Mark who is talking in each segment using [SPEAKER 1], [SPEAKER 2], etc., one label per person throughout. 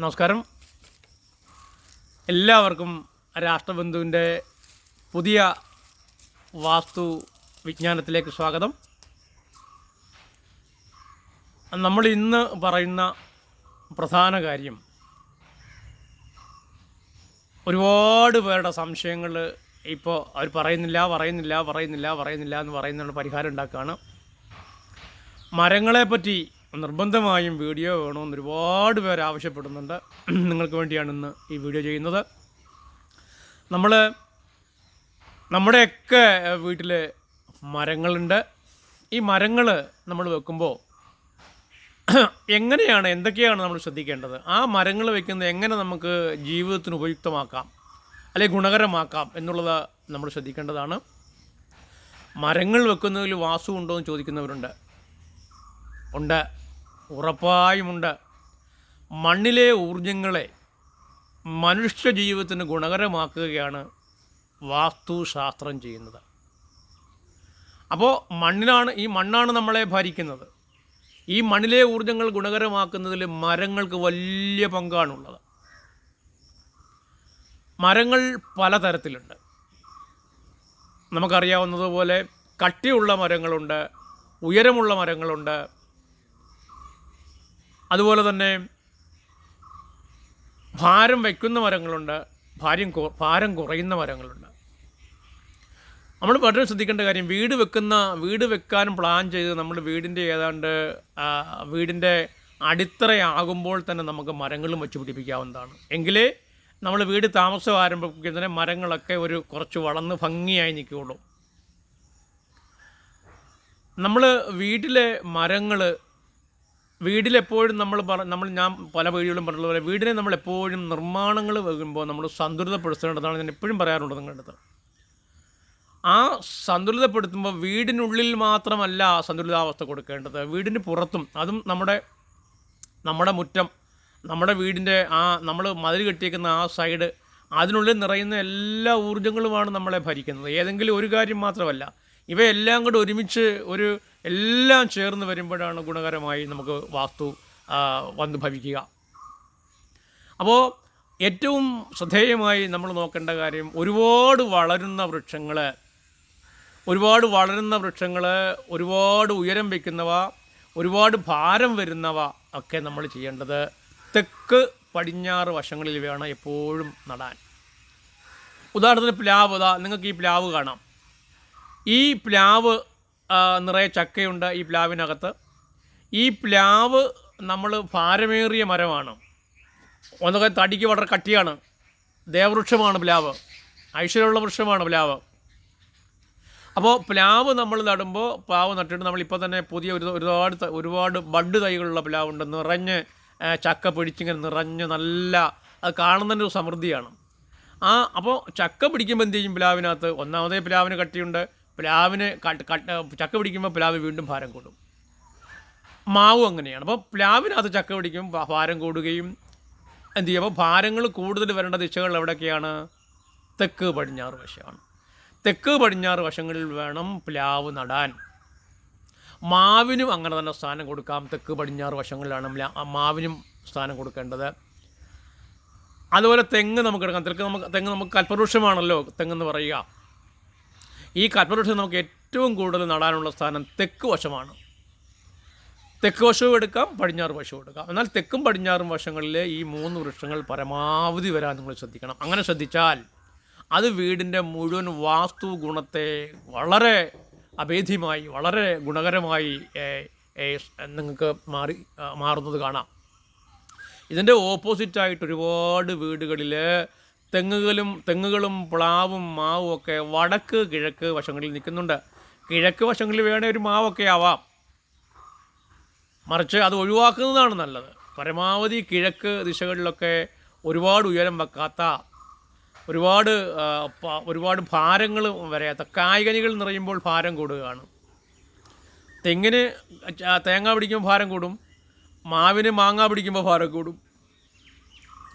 [SPEAKER 1] നമസ്കാരം. എല്ലാവർക്കും രാഷ്ട്രബന്ധുവിന്റെ പുതിയ വാസ്തു വിജ്ഞാനത്തിലേക്ക് സ്വാഗതം. നമ്മൾ ഇന്ന് പറയുന്ന പ്രധാന കാര്യം ഒരുപാട് പേരുടെ സംശയങ്ങൾ ഇപ്പോൾ അവർ പറയുന്നില്ല പറയുന്നില്ല പറയുന്നില്ല പറയുന്നില്ല എന്ന് പറയുന്നതിനുള്ള പരിഹാരം ഉണ്ടാക്കുകയാണ്. മരങ്ങളെ പറ്റി നിർബന്ധമായും വീഡിയോ വേണമെന്ന് ഒരുപാട് പേർ ആവശ്യപ്പെടുന്നുണ്ട്. നിങ്ങൾക്ക് വേണ്ടിയാണ് ഇന്ന് ഈ വീഡിയോ ചെയ്യുന്നത്. നമ്മൾ നമ്മുടെയൊക്കെ വീട്ടിൽ മരങ്ങളുണ്ട്. ഈ മരങ്ങൾ നമ്മൾ വെക്കുമ്പോൾ എങ്ങനെയാണ് എന്തൊക്കെയാണ് നമ്മൾ ശ്രദ്ധിക്കേണ്ടത്? ആ മരങ്ങൾ വെക്കുന്നത് എങ്ങനെ നമുക്ക് ജീവിതത്തിന് ഉപയുക്തമാക്കാം? അല്ലെങ്കിൽ ഗുണകരമാക്കാം എന്നുള്ളത് നമ്മൾ ശ്രദ്ധിക്കേണ്ടതാണ്. മരങ്ങൾ വെക്കുന്നതിൽ വാസു ഉണ്ടോ എന്ന് ചോദിക്കുന്നവരുണ്ട്. ഉണ്ട്. ഉറപ്പായുമുണ്ട്. മണ്ണിലെ ഊർജങ്ങളെ മനുഷ്യ ജീവിതത്തിന് ഗുണകരമാക്കുകയാണ് വാസ്തുശാസ്ത്രം ചെയ്യുന്നത്. അപ്പോൾ മണ്ണിലാണ് ഈ മണ്ണാണ് നമ്മളെ ഭരിക്കുന്നത്. ഈ മണ്ണിലെ ഊർജങ്ങൾ ഗുണകരമാക്കുന്നതിൽ മരങ്ങൾക്ക് വലിയ പങ്കാണുള്ളത്. മരങ്ങൾ പലതരത്തിലുണ്ട്. നമുക്കറിയാവുന്നതുപോലെ കട്ടിയുള്ള മരങ്ങളുണ്ട് ഉയരമുള്ള മരങ്ങളുണ്ട് അതുപോലെ തന്നെ ഭാരം വയ്ക്കുന്ന മരങ്ങളുണ്ട് ഭാരം ഭാരം കുറയുന്ന മരങ്ങളുണ്ട്. നമ്മൾ വളരെ ശ്രദ്ധിക്കേണ്ട കാര്യം വീട് വെക്കുന്ന വീട് വെക്കാനും പ്ലാൻ ചെയ്ത് നമ്മൾ വീടിന്റെ ഏതാണ്ട് വീടിന്റെ അടിത്തറയാകുമ്പോൾ തന്നെ നമുക്ക് മരങ്ങളും വെച്ച് പിടിപ്പിക്കാവുന്നതാണ് എങ്കിലേ നമ്മൾ വീട് താമസം ആരംഭിക്കുന്നതിന് മരങ്ങളൊക്കെ ഒരു കുറച്ച് വളർന്ന് ഭംഗിയായി നിൽക്കുകയുള്ളൂ. നമ്മൾ വീട്ടിലെ മരങ്ങൾ വീട്ടിലെപ്പോഴും നമ്മൾ പറ നമ്മൾ ഞാൻ പല വീടുകളും പറഞ്ഞത് പോലെ വീടിനെ നമ്മൾ എപ്പോഴും നിർമ്മാണങ്ങൾ വെക്കുമ്പോൾ നമ്മൾ സന്തുലിതപ്പെടുത്തേണ്ടതാണ് ഞാൻ എപ്പോഴും പറയാറുണ്ട് നിങ്ങളുടെ ആ സന്തുലിതപ്പെടുത്തുമ്പോൾ വീടിനുള്ളിൽ മാത്രമല്ല സന്തുലിതാവസ്ഥ കൊടുക്കേണ്ടത്. വീടിന് പുറത്തും അതും നമ്മുടെ നമ്മുടെ മുറ്റം നമ്മുടെ വീടിന്റെ ആ നമ്മൾ മതിൽ കെട്ടിയിരിക്കുന്ന ആ സൈഡ് അതിനുള്ളിൽ നിറയുന്ന എല്ലാ ഊർജങ്ങളുമാണ് നമ്മളെ ഭരിക്കുന്നത്. ഏതെങ്കിലും ഒരു കാര്യം മാത്രമല്ല ഇവയെല്ലാം കൂടെ ഒരുമിച്ച് ഒരു എല്ലാം ചേർന്ന് വരുമ്പോഴാണ് ഗുണകരമായി നമുക്ക് വാസ്തു വന്ന് ഭവിക്കുക. അപ്പോൾ ഏറ്റവും ശ്രദ്ധേയമായി നമ്മൾ നോക്കേണ്ട കാര്യം ഒരുപാട് വളരുന്ന വൃക്ഷങ്ങൾ ഒരുപാട് വളരുന്ന വൃക്ഷങ്ങൾ ഒരുപാട് ഉയരം വയ്ക്കുന്നവ ഒരുപാട് ഭാരം വരുന്നവ ഒക്കെ നമ്മൾ ചെയ്യേണ്ടത് തെക്ക് പടിഞ്ഞാറ് വശങ്ങളിൽ വേണം എപ്പോഴും നടാൻ. ഉദാഹരണത്തിന് പ്ലാവ് നിങ്ങൾക്ക് ഈ പ്ലാവ് കാണാം. ഈ പ്ലാവ് നിറയെ ചക്കയുണ്ട് ഈ പ്ലാവിനകത്ത്. ഈ പ്ലാവ് നമ്മൾ ഭാരമേറിയ മരമാണ്. ഒന്നൊക്കെ തടിക്ക് വളരെ കട്ടിയാണ്. ദേവവൃക്ഷമാണ് പ്ലാവ്. ഐശ്വര്യമുള്ള വൃക്ഷമാണ് പ്ലാവ്. അപ്പോൾ പ്ലാവ് നമ്മൾ നടുമ്പോൾ പ്ലാവ് നട്ടിട്ട് നമ്മളിപ്പോൾ തന്നെ പുതിയ ഒരു ഒരുപാട് ഒരുപാട് ബഡ് തൈകളുള്ള പ്ലാവുണ്ട്. നിറഞ്ഞ് ചക്ക പിടിച്ചിങ്ങനെ നിറഞ്ഞ് നല്ല അത് കാണുന്നതിന്റെ ഒരു സമൃദ്ധിയാണ്. ആ അപ്പോൾ ചക്ക പിടിക്കുമ്പോൾ എന്ത് ചെയ്യും പ്ലാവിനകത്ത്? ഒന്നാമതേ പ്ലാവിന് കട്ടിയുണ്ട്. പ്ലാവിന് കട്ട് കട്ട് ചക്ക പിടിക്കുമ്പോൾ പ്ലാവ് വീണ്ടും ഭാരം കൂടും. മാവ് അങ്ങനെയാണ്. അപ്പോൾ പ്ലാവിനകത്ത് ചക്ക പിടിക്കും ഭാരം കൂടുകയും എന്ത് ചെയ്യും? അപ്പോൾ ഭാരങ്ങൾ കൂടുതൽ വരേണ്ട ദിശകൾ എവിടെയൊക്കെയാണ്? തെക്ക് പടിഞ്ഞാറ് വശമാണ്. തെക്ക് പടിഞ്ഞാറ് വശങ്ങളിൽ വേണം പ്ലാവ് നടാൻ. മാവിനും അങ്ങനെ തന്നെ സ്ഥാനം കൊടുക്കാം. തെക്ക് പടിഞ്ഞാറ് വശങ്ങളിലാണ് മാവിനും സ്ഥാനം കൊടുക്കേണ്ടത്. അതുപോലെ തെങ്ങ് നമുക്ക് എടുക്കാം. തെക്ക് നമുക്ക് തെങ്ങ് നമുക്ക് കൽപ്പവൃക്ഷമാണല്ലോ തെങ്ങെന്ന് പറയുക. ഈ കൽപ്പവൃക്ഷം നമുക്ക് ഏറ്റവും കൂടുതൽ നടാനുള്ള സ്ഥാനം തെക്ക് വശമാണ്. തെക്ക് വശവും എടുക്കാം പടിഞ്ഞാറ് വശവും എടുക്കാം. എന്നാൽ തെക്കും പടിഞ്ഞാറും വശങ്ങളിൽ ഈ മൂന്ന് വൃക്ഷങ്ങൾ പരമാവധി വരാൻ നിങ്ങൾ ശ്രദ്ധിക്കണം. അങ്ങനെ ശ്രദ്ധിച്ചാൽ അത് വീടിന്റെ മുഴുവൻ വാസ്തു ഗുണത്തെ വളരെ അഭേദ്യമായി വളരെ ഗുണകരമായി നിങ്ങൾക്ക് മാറി മാറുന്നത് കാണാം. ഇതിന്റെ ഓപ്പോസിറ്റായിട്ട് ഒരുപാട് വീടുകളിൽ തെങ്ങുകളും തെങ്ങുകളും പ്ലാവും മാവും ഒക്കെ വടക്ക് കിഴക്ക് വശങ്ങളിൽ നിൽക്കുന്നുണ്ട്. കിഴക്ക് വശങ്ങളിൽ വേണേൽ ഒരു മാവൊക്കെ ആവാം. മറിച്ച് അത് ഒഴിവാക്കുന്നതാണ് നല്ലത്. പരമാവധി കിഴക്ക് ദിശകളിലൊക്കെ ഒരുപാട് ഉയരം വെക്കാത്ത ഒരുപാട് ഒരുപാട് ഭാരങ്ങൾ വരാത്ത കായ്കനികൾ നിറയുമ്പോൾ ഭാരം കൂടുകയാണ്. തെങ്ങിന് തേങ്ങ പിടിക്കുമ്പോൾ ഭാരം കൂടും. മാവിന് മാങ്ങ പിടിക്കുമ്പോൾ ഭാരം കൂടും.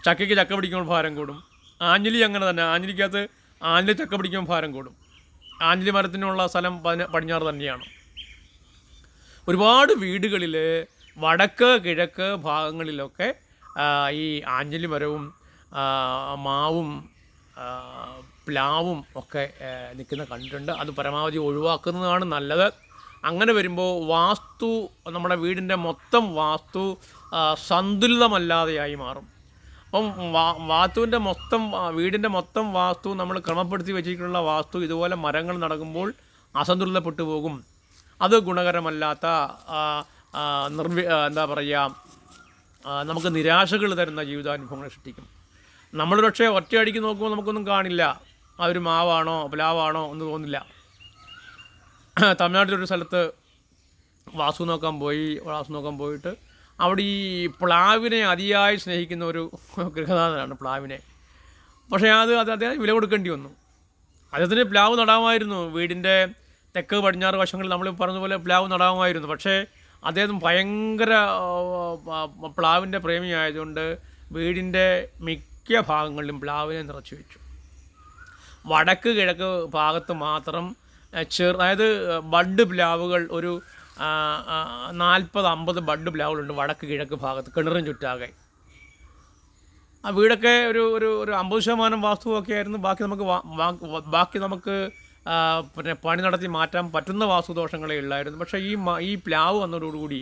[SPEAKER 1] ചക്കയ്ക്ക് ചക്ക പിടിക്കുമ്പോൾ ഭാരം കൂടും. ആഞ്ഞിലി അങ്ങനെ തന്നെ. ആഞ്ഞിലിക്കകത്ത് ആഞ്ഞിലി ചക്ക പിടിക്കുമ്പോൾ ഭാരം കൂടും. ആഞ്ഞിലി മരത്തിനുള്ള സ്ഥലം പടിഞ്ഞാറ് തന്നെയാണ്. ഒരുപാട് വീടുകളിൽ വടക്ക് കിഴക്ക് ഭാഗങ്ങളിലൊക്കെ ഈ ആഞ്ഞലി മരവും മാവും പ്ലാവും ഒക്കെ നിൽക്കുന്ന കണ്ടിട്ടുണ്ട്. അത് പരമാവധി ഒഴിവാക്കുന്നതാണ് നല്ലത്. അങ്ങനെ വരുമ്പോൾ വാസ്തു നമ്മുടെ വീടിന്റെ മൊത്തം വാസ്തു സന്തുലിതമല്ലാതെയായി മാറും. അപ്പം വാസ്തുവിന്റെ മൊത്തം വീടിന്റെ മൊത്തം വാസ്തു നമ്മൾ ക്രമപ്പെടുത്തി വെച്ചിട്ടുള്ള വാസ്തു ഇതുപോലെ മരങ്ങൾ നടക്കുമ്പോൾ അസന്തുലിതപ്പെട്ടു പോകും. അത് ഗുണകരമല്ലാത്ത നിർവി എന്താ പറയുക നമുക്ക് നിരാശകൾ തരുന്ന ജീവിതാനുഭവങ്ങൾ സൃഷ്ടിക്കും. നമ്മൾ പക്ഷേ ഒറ്റയടിക്ക് നോക്കുമ്പോൾ നമുക്കൊന്നും കാണില്ല. ആ ഒരു മാവാണോ പ്ലാവാണോ ഒന്നും തോന്നില്ല തമിഴ്നാട്ടിലൊരു സ്ഥലത്ത് വാസു നോക്കാൻ പോയി വാസു നോക്കാൻ പോയിട്ട് അവിടെ ഈ പ്ലാവിനെ അതിയായി സ്നേഹിക്കുന്ന ഒരു ഗൃഹനാഥനാണ് പ്ലാവിനെ. പക്ഷേ അത് അത് അദ്ദേഹം വില കൊടുക്കേണ്ടി വന്നു. അദ്ദേഹത്തിന് പ്ലാവ് നടാമായിരുന്നു. വീടിന്റെ തെക്ക് പടിഞ്ഞാറ് വശങ്ങളിൽ നമ്മൾ പറഞ്ഞതുപോലെ പ്ലാവ് നടാമായിരുന്നു. പക്ഷേ അദ്ദേഹം ഭയങ്കര പ്ലാവിന്റെ പ്രേമിയായതുകൊണ്ട് വീടിന്റെ മിക്ക ഭാഗങ്ങളിലും പ്ലാവിനെ നിറച്ചു വെച്ചു. വടക്ക് കിഴക്ക് ഭാഗത്ത് മാത്രം ചെറു അതായത് ബഡ് പ്ലാവുകൾ ഒരു നാൽപ്പത് അമ്പത് ബഡ് പ്ലാവുകളുണ്ട് വടക്ക് കിഴക്ക് ഭാഗത്ത് കിണറും ചുറ്റാകെ. ആ വീടൊക്കെ ഒരു ഒരു ഒരു അമ്പത് ശതമാനം വാസ്തുവൊക്കെ ആയിരുന്നു. ബാക്കി നമുക്ക് ബാക്കി നമുക്ക് പിന്നെ പണി നടത്തി മാറ്റാൻ പറ്റുന്ന വാസ്തുദോഷങ്ങളേ ഉള്ളായിരുന്നു. പക്ഷേ ഈ ഈ പ്ലാവ് വന്നതോടുകൂടി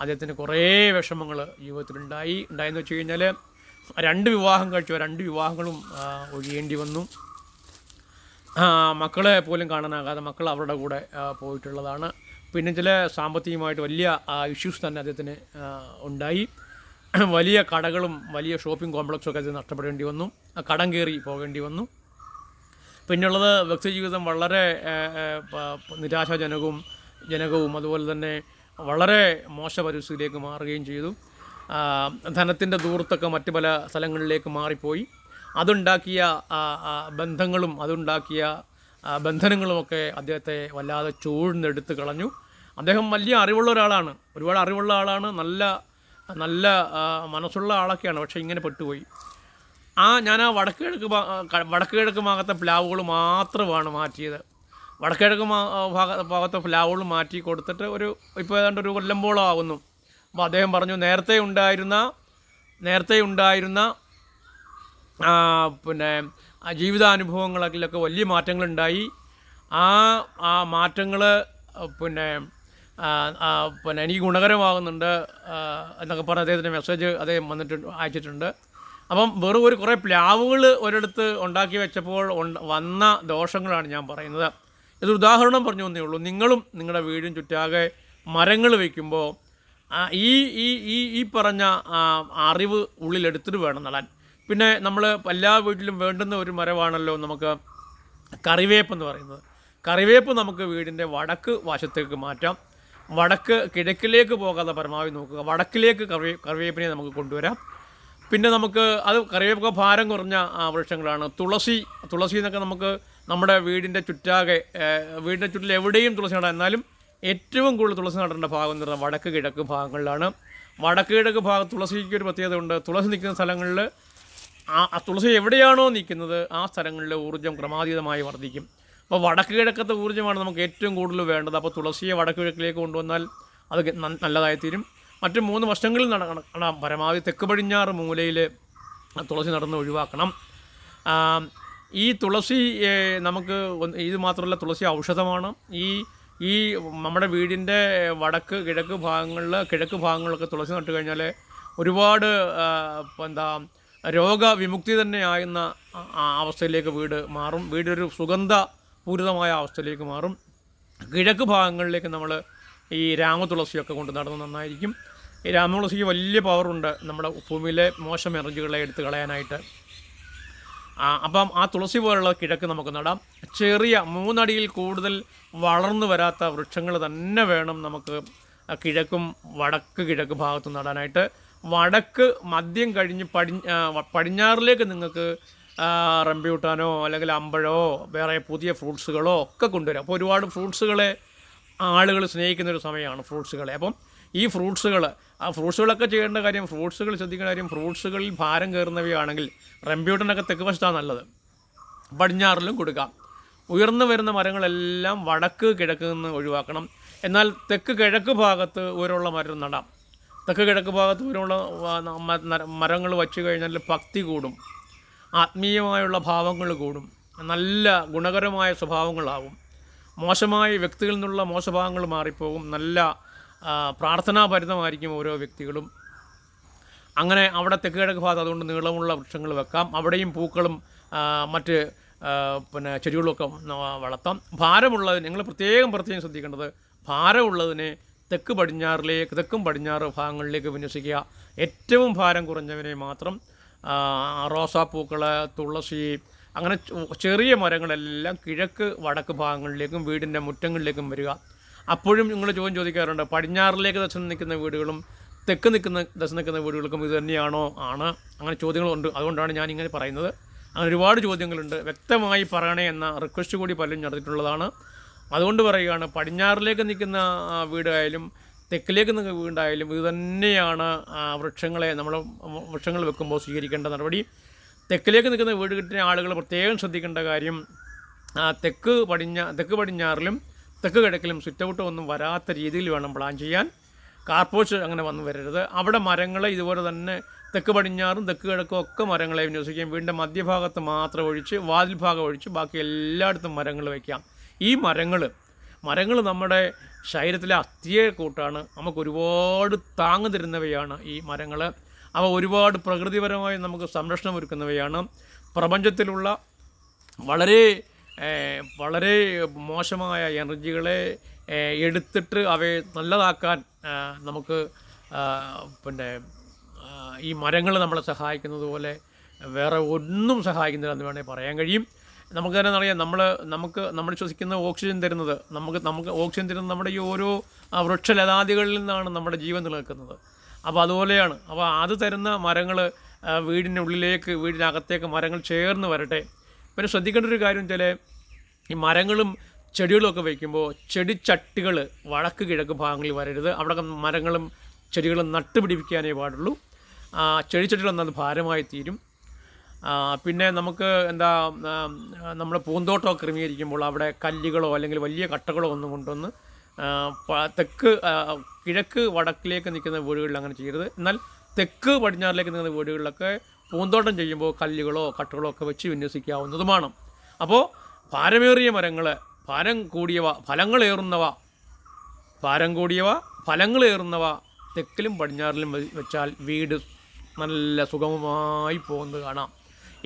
[SPEAKER 1] അദ്ദേഹത്തിന് കുറേ വിഷമങ്ങൾ ജീവിതത്തിലുണ്ടായി. ഉണ്ടായെന്ന് വെച്ച് കഴിഞ്ഞാൽ രണ്ട് വിവാഹം കഴിച്ചു. രണ്ട് വിവാഹങ്ങളും ഒഴിയേണ്ടി വന്നു. മക്കളെ പോലും കാണാനാകാതെ മക്കൾ അവരുടെ കൂടെ പോയിട്ടുള്ളതാണ്. പിന്നെ ചില സാമ്പത്തികമായിട്ട് വലിയ ഇഷ്യൂസ് തന്നെ അദ്ദേഹത്തിന് ഉണ്ടായി. വലിയ കടകളും വലിയ ഷോപ്പിംഗ് കോംപ്ലക്സും ഒക്കെ അദ്ദേഹം നഷ്ടപ്പെടേണ്ടി വന്നു. കടം കയറി പോകേണ്ടി വന്നു. പിന്നുള്ളത് വ്യക്തിജീവിതം വളരെ ആ, ആ, പ- നിരാശാജനകവും ജനകവും അതുപോലെ തന്നെ വളരെ മോശ പരിസ്ഥിതിയിലേക്ക് മാറുകയും ചെയ്തു. ധനത്തിന്റെ ദൂരത്തൊക്കെ മറ്റ് പല സ്ഥലങ്ങളിലേക്ക് മാറിപ്പോയി. അതുണ്ടാക്കിയ ബന്ധങ്ങളും അതുണ്ടാക്കിയ ബന്ധനങ്ങളുമൊക്കെ അദ്ദേഹത്തെ വല്ലാതെ ചൂഴ്ന്നെടുത്ത് കളഞ്ഞു. അദ്ദേഹം വലിയ അറിവുള്ള ഒരാളാണ്. ഒരുപാട് അറിവുള്ള ആളാണ്. നല്ല നല്ല മനസ്സുള്ള ആളൊക്കെയാണ്. പക്ഷേ ഇങ്ങനെ പെട്ടുപോയി. ആ ഞാൻ ആ വടക്ക് കിഴക്ക് വടക്ക് കിഴക്ക് ഭാഗത്തെ പ്ലാവുകൾ മാത്രമാണ് മാറ്റിയത്. വടക്ക് കിഴക്ക് ഭാഗ ഭാഗത്തെ പ്ലാവുകൾ മാറ്റി കൊടുത്തിട്ട് ഒരു ഇപ്പോൾ ഏതാണ്ട് ഒരു കൊല്ലമ്പോളം ആകുന്നു അപ്പോൾ അദ്ദേഹം പറഞ്ഞു നേരത്തെ ഉണ്ടായിരുന്ന നേരത്തെ ഉണ്ടായിരുന്ന പിന്നെ ജീവിതാനുഭവങ്ങളിലൊക്കെ വലിയ മാറ്റങ്ങളുണ്ടായി. ആ ആ മാറ്റങ്ങൾ പിന്നെ പിന്നെ എനിക്ക് ഗുണകരമാകുന്നുണ്ട് എന്നൊക്കെ പറഞ്ഞ് അദ്ദേഹത്തിന്റെ മെസ്സേജ് അദ്ദേഹം വന്നിട്ട് അയച്ചിട്ടുണ്ട്. അപ്പം വെറും ഒരു കുറേ പ്ലാവുകൾ ഒരിടത്ത് ഉണ്ടാക്കി വെച്ചപ്പോൾ വന്ന ദോഷങ്ങളാണ് ഞാൻ പറയുന്നത്. ഇതൊരു ഉദാഹരണം പറഞ്ഞു തന്നേ ഉള്ളൂ. നിങ്ങളും നിങ്ങളുടെ വീടും ചുറ്റാകെ മരങ്ങൾ വയ്ക്കുമ്പോൾ ഈ ഈ ഈ ഈ പറഞ്ഞ അറിവ് ഉള്ളിലെടുത്തിട്ട് വേണം നടാൻ. പിന്നെ നമ്മൾ എല്ലാ വീട്ടിലും വേണ്ടുന്ന ഒരു മരമാണല്ലോ നമുക്ക് കറിവേപ്പ് എന്ന് പറയുന്നത്. കറിവേപ്പ് നമുക്ക് വീടിന്റെ വടക്ക് വശത്തേക്ക് മാറ്റാം. വടക്ക് കിഴക്കിലേക്ക് പോകാതെ പരമാവധി നോക്കുക. വടക്കിലേക്ക് കറിവേ കറിവേപ്പിനെ നമുക്ക് കൊണ്ടുവരാം. പിന്നെ നമുക്ക് അത് കറിവേപ്പൊക്കെ ഭാരം കുറഞ്ഞ വൃക്ഷങ്ങളാണ്. തുളസി തുളസി എന്നൊക്കെ നമുക്ക് നമ്മുടെ വീടിന്റെ ചുറ്റാകെ വീടിന്റെ ചുറ്റിൽ എവിടെയും തുളസി നടാം എന്നാലും ഏറ്റവും കൂടുതൽ തുളസി നടേണ്ട ഭാഗം എന്ന് പറഞ്ഞാൽ വടക്ക് കിഴക്ക് ഭാഗങ്ങളിലാണ്. വടക്ക് കിഴക്ക് ഭാഗം തുളസിക്ക് ഒരു പ്രത്യേകത ഉണ്ട്. തുളസി നിൽക്കുന്ന സ്ഥലങ്ങളിൽ ആ തുളസി എവിടെയാണോ നിൽക്കുന്നത് ആ സ്ഥലങ്ങളിലെ ഊർജം ക്രമാതീതമായി വർദ്ധിക്കും. അപ്പോൾ വടക്ക് കിഴക്കത്തെ ഊർജമാണ് നമുക്ക് ഏറ്റവും കൂടുതൽ വേണ്ടത്. അപ്പോൾ തുളസിയെ വടക്ക് കിഴക്കിലേക്ക് കൊണ്ടുവന്നാൽ അത് നല്ലതായി തീരും. മറ്റ് മൂന്ന് വർഷങ്ങളിൽ നടക്കണം നടാം പരമാവധി തെക്ക് പടിഞ്ഞാറ് മൂലയിൽ തുളസി നടന്ന് ഒഴിവാക്കണം. ഈ തുളസി നമുക്ക് ഇത് മാത്രമല്ല തുളസി ഔഷധമാണ്. ഈ ഈ നമ്മുടെ വീടിന്റെ വടക്ക് കിഴക്ക് ഭാഗങ്ങളിൽ കിഴക്ക് ഭാഗങ്ങളിലൊക്കെ തുളസി നട്ട് കഴിഞ്ഞാൽ ഒരുപാട് എന്താ രോഗവിമുക്തി തന്നെ ആകുന്ന ആ- ആ അവസ്ഥയിലേക്ക് വീട് മാറും. വീടൊരു സുഗന്ധ പൂരിതമായ അവസ്ഥയിലേക്ക് മാറും. കിഴക്ക് ഭാഗങ്ങളിലേക്ക് നമ്മൾ ഈ രാമതുളസിയൊക്കെ കൊണ്ട് നടന്ന് നന്നായിരിക്കും. ഈ രാമതുളസിക്ക് വലിയ പവറുണ്ട് നമ്മുടെ ഭൂമിയിലെ മോശം എനർജികളെ എടുത്ത് കളയാനായിട്ട്. അപ്പം ആ തുളസി പോലുള്ള കിഴക്ക് നമുക്ക് നടാം. ചെറിയ മൂന്നടിയിൽ കൂടുതൽ വളർന്നു വരാത്ത വൃക്ഷങ്ങൾ തന്നെ വേണം നമുക്ക് കിഴക്കും വടക്ക് കിഴക്ക് ഭാഗത്തും നടാനായിട്ട്. വടക്ക് മദ്യം കഴിഞ്ഞ് പടി പടിഞ്ഞാറിലേക്ക് നിങ്ങൾക്ക് റംബ്യൂട്ടാനോ അല്ലെങ്കിൽ അമ്പഴോ വേറെ പുതിയ ഫ്രൂട്ട്സുകളോ ഒക്കെ കൊണ്ടുവരാം. അപ്പോൾ ഒരുപാട് ഫ്രൂട്ട്സുകളെ ആളുകൾ സ്നേഹിക്കുന്ന ഒരു സമയമാണ് ഫ്രൂട്ട്സുകളെ. അപ്പം ഈ ഫ്രൂട്ട്സുകൾ ആ ഫ്രൂട്ട്സുകളൊക്കെ ചെയ്യേണ്ട കാര്യം ഫ്രൂട്ട്സുകൾ ശ്രദ്ധിക്കേണ്ട കാര്യം ഫ്രൂട്ട്സുകളിൽ ഭാരം കയറുന്നവയാണെങ്കിൽ റംബ്യൂട്ടനൊക്കെ തെക്ക് വശത്താണ് നല്ലത്. പടിഞ്ഞാറിലും കൊടുക്കാം. ഉയർന്നു വരുന്ന മരങ്ങളെല്ലാം വടക്ക് കിഴക്ക് നിന്ന് ഒഴിവാക്കണം. എന്നാൽ തെക്ക് കിഴക്ക് ഭാഗത്ത് ഉയരമുള്ള മരം നടാം. തെക്ക് കിഴക്ക് ഭാഗത്ത് ഉയരമുള്ള മരങ്ങൾ വച്ചു കഴിഞ്ഞാൽ ഭക്തി കൂടും. ആത്മീയമായുള്ള ഭാവങ്ങൾ കൂടും. നല്ല ഗുണകരമായ സ്വഭാവങ്ങളാവും. മോശമായ വ്യക്തികളിൽ നിന്നുള്ള മോശഭാവങ്ങൾ മാറിപ്പോകും. നല്ല പ്രാർത്ഥനാഭരിതമായിരിക്കും ഓരോ വ്യക്തികളും. അങ്ങനെ അവിടെ തെക്ക് കിഴക്ക് ഭാഗത്ത് അതുകൊണ്ട് നീളമുള്ള വൃക്ഷങ്ങൾ വെക്കാം. അവിടെയും പൂക്കളും മറ്റ് പിന്നെ ചെടികളുമൊക്കെ ന- വളർത്താം. ഭാരമുള്ളതിന് നിങ്ങൾ പ്രത്യേകം പ്രത്യേകം ശ്രദ്ധിക്കേണ്ടത് ഭാരമുള്ളതിനെ തെക്ക് പടിഞ്ഞാറിലേക്ക് തെക്കും പടിഞ്ഞാറ് ഭാഗങ്ങളിലേക്ക് വിന്യസിക്കുക. ഏറ്റവും ഭാരം കുറഞ്ഞവനെ മാത്രം റോസാപ്പൂക്കൾ തുളസി അങ്ങനെ ചെറിയ മരങ്ങളെല്ലാം കിഴക്ക് വടക്ക് ഭാഗങ്ങളിലേക്കും വീടിന്റെ മുറ്റങ്ങളിലേക്കും വരിക. അപ്പോഴും നിങ്ങൾ ചോദ്യം ചോദിക്കാറുണ്ട് പടിഞ്ഞാറിലേക്ക് ദശ നിൽക്കുന്ന വീടുകളും തെക്ക് നിൽക്കുന്ന ദശ നിൽക്കുന്ന വീടുകൾക്കും ഇത് തന്നെയാണോ ആണ്? അങ്ങനെ ചോദ്യങ്ങളുണ്ട്. അതുകൊണ്ടാണ് ഞാൻ ഇങ്ങനെ പറയുന്നത്. അങ്ങനെ ഒരുപാട് ചോദ്യങ്ങളുണ്ട്. വ്യക്തമായി പറയണേ എന്ന റിക്വസ്റ്റ് കൂടി പലരും നടത്തിയിട്ടുള്ളതാണ്. അതുകൊണ്ട് പറയുകയാണ് പടിഞ്ഞാറിലേക്ക് നിൽക്കുന്ന വീടായാലും തെക്കിലേക്ക് നിങ്ങൾ വീണ്ടായാലും ഇത് തന്നെയാണ് വൃക്ഷങ്ങളെ നമ്മൾ വൃക്ഷങ്ങൾ വെക്കുമ്പോൾ സ്വീകരിക്കേണ്ട നടപടി. തെക്കിലേക്ക് നിൽക്കുന്ന വീട് കിട്ടുന്ന ആളുകൾ പ്രത്യേകം ശ്രദ്ധിക്കേണ്ട കാര്യം തെക്ക് പടിഞ്ഞാ തെക്ക് പടിഞ്ഞാറിലും തെക്ക് കിഴക്കിലും സിറ്റൗട്ട് ഒന്നും വരാത്ത രീതിയിൽ വേണം പ്ലാൻ ചെയ്യാൻ. കാർപോച്ച് അങ്ങനെ വന്നു വരരുത്. അവിടെ മരങ്ങൾ ഇതുപോലെ തന്നെ തെക്ക് പടിഞ്ഞാറും തെക്ക് കിഴക്കും ഒക്കെ മരങ്ങളെ വിന്യസിക്കാം. വീടിന്റെ മധ്യഭാഗത്ത് മാത്രം ഒഴിച്ച് വാതിൽ ഭാഗം ഒഴിച്ച് ബാക്കി എല്ലായിടത്തും മരങ്ങൾ വയ്ക്കാം ഈ മരങ്ങൾ മരങ്ങൾ നമ്മുടെ ശരീരത്തിലെ അസ്ഥിയെ കൂട്ടാണ്. നമുക്ക് ഒരുപാട് താങ്ങു തരുന്നവയാണ് ഈ മരങ്ങൾ. അവ ഒരുപാട് പ്രകൃതിപരമായി നമുക്ക് സംരക്ഷണം ഒരുക്കുന്നവയാണ്. പ്രപഞ്ചത്തിലുള്ള വളരെ വളരെ മോശമായ എനർജികളെ എടുത്തിട്ട് അവയെ നല്ലതാക്കാൻ നമുക്ക് പിന്നെ ഈ മരങ്ങൾ നമ്മളെ സഹായിക്കുന്നതുപോലെ വേറെ ഒന്നും സഹായിക്കുന്നില്ല എന്ന് വേണമെങ്കിൽ പറയാൻ കഴിയും. നമുക്ക് തന്നെ അറിയാം നമ്മൾ നമുക്ക് നമ്മൾ ശ്വസിക്കുന്ന ഓക്സിജൻ തരുന്നത് നമുക്ക് നമുക്ക് ഓക്സിജൻ തരുന്നത് നമ്മുടെ ഈ ഓരോ വൃക്ഷലതാദികളിൽ നിന്നാണ് നമ്മുടെ ജീവൻ നിലനിൽക്കുന്നത്. അപ്പോൾ അതുപോലെയാണ് അപ്പോൾ അത് തരുന്ന മരങ്ങൾ വീടിനുള്ളിലേക്ക് വീടിനകത്തേക്ക് മരങ്ങൾ ചേർന്ന് വരട്ടെ. പിന്നെ ശ്രദ്ധിക്കേണ്ട ഒരു കാര്യം വെച്ചാൽ ഈ മരങ്ങളും ചെടികളൊക്കെ വയ്ക്കുമ്പോൾ ചെടിച്ചട്ടികൾ വടക്ക് കിഴക്ക് ഭാഗങ്ങളിൽ വരരുത്. അവിടെ മരങ്ങളും ചെടികളും നട്ടുപിടിപ്പിക്കാനേ പാടുള്ളൂ. ആ, ചെടിച്ചട്ടികളൊന്നും ഭാരമായി തീരും. പിന്നെ നമുക്ക് എന്താ നമ്മൾ പൂന്തോട്ടമൊക്കെ ക്രമീകരിക്കുമ്പോൾ അവിടെ കല്ലുകളോ അല്ലെങ്കിൽ വലിയ കട്ടകളോ ഒന്നും കൊണ്ടൊന്ന് തെക്ക് കിഴക്ക് വടക്കിലേക്ക് നിൽക്കുന്ന വീടുകളിൽ അങ്ങനെ ചെയ്യരുത്. എന്നാൽ തെക്ക് പടിഞ്ഞാറിലേക്ക് നിൽക്കുന്ന വീടുകളിലൊക്കെ പൂന്തോട്ടം ചെയ്യുമ്പോൾ കല്ലുകളോ കട്ടകളോ ഒക്കെ വെച്ച് വിന്യസിക്കാവുന്നതുമാണ്. അപ്പോൾ ഭാരമേറിയ മരങ്ങൾ ഭാരം കൂടിയവ ഫലങ്ങളേറുന്നവ ഭാരം കൂടിയവ ഫലങ്ങളേറുന്നവ തെക്കിലും പടിഞ്ഞാറിലും വെച്ചാൽ വീട് നല്ല സുഗമമായി പോകുന്നത് കാണാം.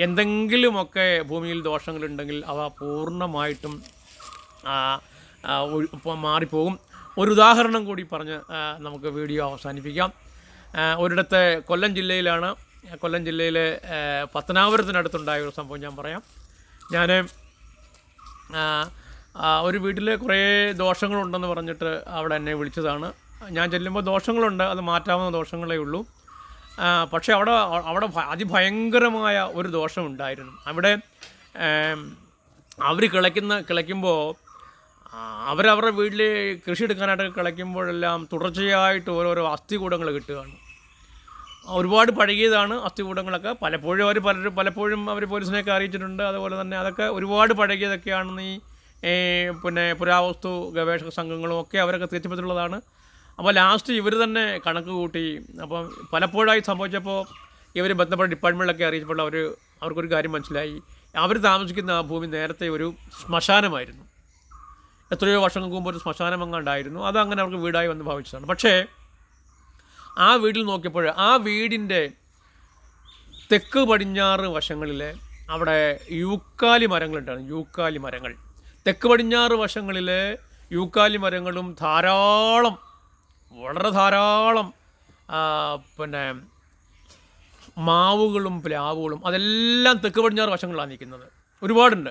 [SPEAKER 1] എന്തെങ്കിലുമൊക്കെ ഭൂമിയിൽ ദോഷങ്ങളുണ്ടെങ്കിൽ അവ പൂർണമായിട്ടും മാറിപ്പോകും. ഒരു ഉദാഹരണം കൂടി പറഞ്ഞ് നമുക്ക് വീഡിയോ അവസാനിപ്പിക്കാം. ഒരിടത്തെ കൊല്ലം ജില്ലയിലാണ് കൊല്ലം ജില്ലയിലെ പത്തനാപുരത്തിനടുത്തുണ്ടായ ഒരു സംഭവം ഞാൻ പറയാം. ഞാൻ ഒരു വീട്ടിൽ കുറേ ദോഷങ്ങളുണ്ടെന്ന് പറഞ്ഞിട്ട് അവിടെ എന്നെ വിളിച്ചതാണ്. ഞാൻ ചെല്ലുമ്പോൾ ദോഷങ്ങളുണ്ട് അത് മാറ്റാവുന്ന ദോഷങ്ങളേ ഉള്ളൂ. പക്ഷേ അവിടെ അവിടെ അതിഭയങ്കരമായ ഒരു ദോഷമുണ്ടായിരുന്നു അവിടെ അവർ കിളയ്ക്കുന്ന കിളയ്ക്കുമ്പോൾ അവരവരുടെ വീട്ടിൽ കൃഷി എടുക്കാനായിട്ട് കിളയ്ക്കുമ്പോഴെല്ലാം തുടർച്ചയായിട്ട് ഓരോരോ അസ്ഥികൂടങ്ങൾ കിട്ടുകയാണ്. ഒരുപാട് പഴകിയതാണ് അസ്ഥികൂടങ്ങളൊക്കെ. പലപ്പോഴും അവർ പലരും പലപ്പോഴും അവർ പോലീസിനെയൊക്കെ അറിയിച്ചിട്ടുണ്ട്. അതുപോലെ തന്നെ അതൊക്കെ ഒരുപാട് പഴകിയതൊക്കെയാണെന്ന് ഈ പിന്നെ പുരാവസ്തു ഗവേഷക സംഘങ്ങളും ഒക്കെ അവരൊക്കെ തീർച്ചപ്പെട്ടുള്ളതാണ് അപ്പോൾ ലാസ്റ്റ് ഇവർ തന്നെ കണക്ക് കൂട്ടി. അപ്പം പലപ്പോഴായി സംഭവിച്ചപ്പോൾ ഇവർ ബന്ധപ്പെട്ട ഡിപ്പാർട്ട്മെന്റിലൊക്കെ അറിയിച്ചപ്പോൾ അവർ അവർക്കൊരു കാര്യം മനസ്സിലായി. അവർ താമസിക്കുന്ന ആ ഭൂമി നേരത്തെ ഒരു ശ്മശാനമായിരുന്നു. എത്രയോ വർഷങ്ങൾക്ക് മുമ്പ് ഒരു ശ്മശാനം അങ്ങാണ്ടായിരുന്നു അത് അവർക്ക് വീടായി വന്ന് ഭാവിച്ചതാണ്. പക്ഷേ ആ വീട്ടിൽ നോക്കിയപ്പോൾ ആ വീടിന്റെ തെക്ക് പടിഞ്ഞാറ് വശങ്ങളിൽ അവിടെ യൂക്കാലി മരങ്ങളുണ്ടാണ് യൂക്കാലി മരങ്ങൾ. തെക്ക് പടിഞ്ഞാറ് വശങ്ങളിൽ യൂക്കാലി മരങ്ങളും ധാരാളം വളരെ ധാരാളം പിന്നെ മാവുകളും പ്ലാവുകളും അതെല്ലാം തെക്ക് പടിഞ്ഞാറ് വശങ്ങളിലാണ് നിൽക്കുന്നത്. ഒരുപാടുണ്ട്.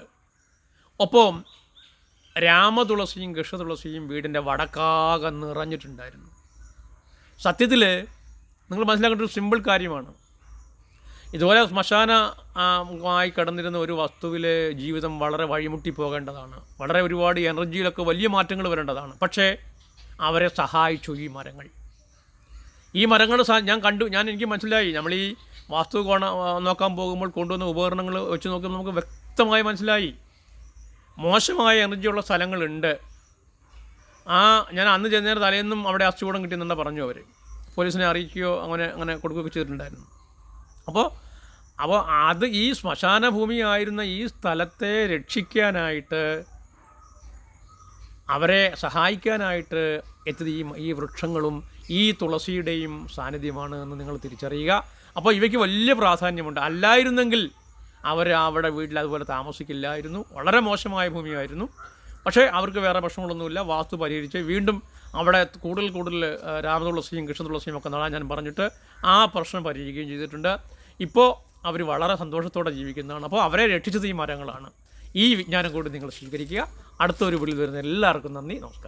[SPEAKER 1] ഒപ്പം രാമതുളസിയും കൃഷ്ണതുളസിയും വീടിന്റെ വടക്കാകെ നിറഞ്ഞിട്ടുണ്ടായിരുന്നു. സത്യത്തിൽ നിങ്ങൾ മനസ്സിലാക്കേണ്ട ഒരു സിമ്പിൾ കാര്യമാണ്. ഇതുപോലെ ശ്മശാന ആയി കിടന്നിരുന്ന ഒരു വസ്തുവിൽ ജീവിതം വളരെ വഴിമുട്ടി പോകേണ്ടതാണ്. വളരെ ഒരുപാട് എനർജിയിലൊക്കെ വലിയ മാറ്റങ്ങൾ വരേണ്ടതാണ്. പക്ഷേ അവരെ സഹായിച്ചു ഈ മരങ്ങൾ. ഈ മരങ്ങൾ ഞാൻ കണ്ടു ഞാൻ എനിക്ക് മനസ്സിലായി. നമ്മൾ ഈ വാസ്തു കോണ നോക്കാൻ പോകുമ്പോൾ കൊണ്ടുവന്ന ഉപകരണങ്ങൾ വെച്ച് നോക്കുമ്പോൾ നമുക്ക് വ്യക്തമായി മനസ്സിലായി. മോശമായ എനർജിയുള്ള സ്ഥലങ്ങളുണ്ട്. ആ ഞാൻ അന്ന് ചെന്നേരം തലേന്നും അവിടെ അസ്ഥികൂടം കിട്ടിയെന്നുണ്ട് പറഞ്ഞു അവർ പോലീസിനെ അറിയിക്കുകയോ അങ്ങനെ അങ്ങനെ കൊടുക്കുകയൊക്കെ ചെയ്തിട്ടുണ്ടായിരുന്നു. അപ്പോൾ അപ്പോൾ അത് ഈ ശ്മശാന ഭൂമിയായിരുന്ന ഈ സ്ഥലത്തെ രക്ഷിക്കാനായിട്ട് അവരെ സഹായിക്കാനായിട്ട് എത്തിയത് ഈ ഈ വൃക്ഷങ്ങളും ഈ തുളസിയുടെയും സാന്നിധ്യമാണ് എന്ന് നിങ്ങൾ തിരിച്ചറിയുക. അപ്പോൾ ഇവയ്ക്ക് വലിയ പ്രാധാന്യമുണ്ട്. അല്ലായിരുന്നെങ്കിൽ അവർ അവിടെ വീട്ടിൽ അതുപോലെ താമസിക്കില്ലായിരുന്നു. വളരെ മോശമായ ഭൂമിയായിരുന്നു. പക്ഷേ അവർക്ക് വേറെ പ്രശ്നങ്ങളൊന്നുമില്ല. വാസ്തു പരിഹരിച്ച് വീണ്ടും അവിടെ കൂടുതൽ കൂടുതൽ രാമതുളസിയും കൃഷ്ണതുളസിയും ഒക്കെ നടാൻ ഞാൻ പറഞ്ഞിട്ട് ആ പ്രശ്നം പരിഹരിക്കുകയും ചെയ്തിട്ടുണ്ട്. ഇപ്പോൾ അവർ വളരെ സന്തോഷത്തോടെ ജീവിക്കുന്നതാണ്. അപ്പോൾ അവരെ രക്ഷിച്ചത് ഈ മരങ്ങളാണ്. ഈ വിജ്ഞാനം കൂടി നിങ്ങൾ സ്വീകരിക്കുക. അടുത്തൊരു വിളി വരുന്ന എല്ലാവർക്കും നന്ദി. നമസ്കാരം.